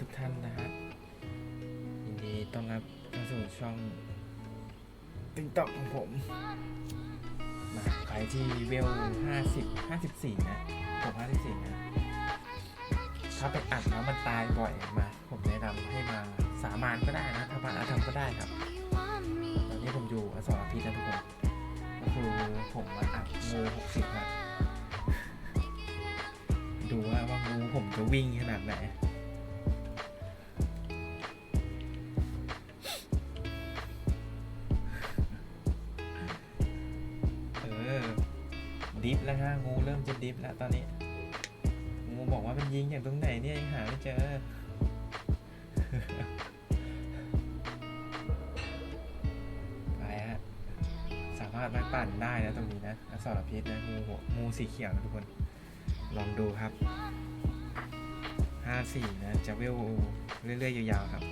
ทุกท่านนะฮะยินดีต้อนรับเข้าสู่ช่องติ๊กต็อกของผมมาใครที่เวลห้าสิบห้าสิบสี่นะผมห้าสิบสี่นะ ถ้าไปอัดแล้วมันตายบ่อยมา ผมแนะนำให้มาสามานก็ได้นะทำานอาธรรมก็ได้ครับ ตอนนี้ผมอยู่อสรพิษนะทุกคนก็คือผมมาอัดงูหกสิบครับดูว่าว่างูผมจะวิ่งขนาดไหน ดิฟแล้วฮะงูเริ่มจะดิฟแล้วตอนนี้งูบอกว่ามันยิงอย่างตรงไหนเนี่ยยังหาไม่เจอไปฮะสามารถมาปั่นได้นะตรงนี้นะอสรพิษนะงูหัวงูสีเขียวนะทุกคน ลองดูครับ 54 นะ จะเวลเรื่อยๆยาวๆครับ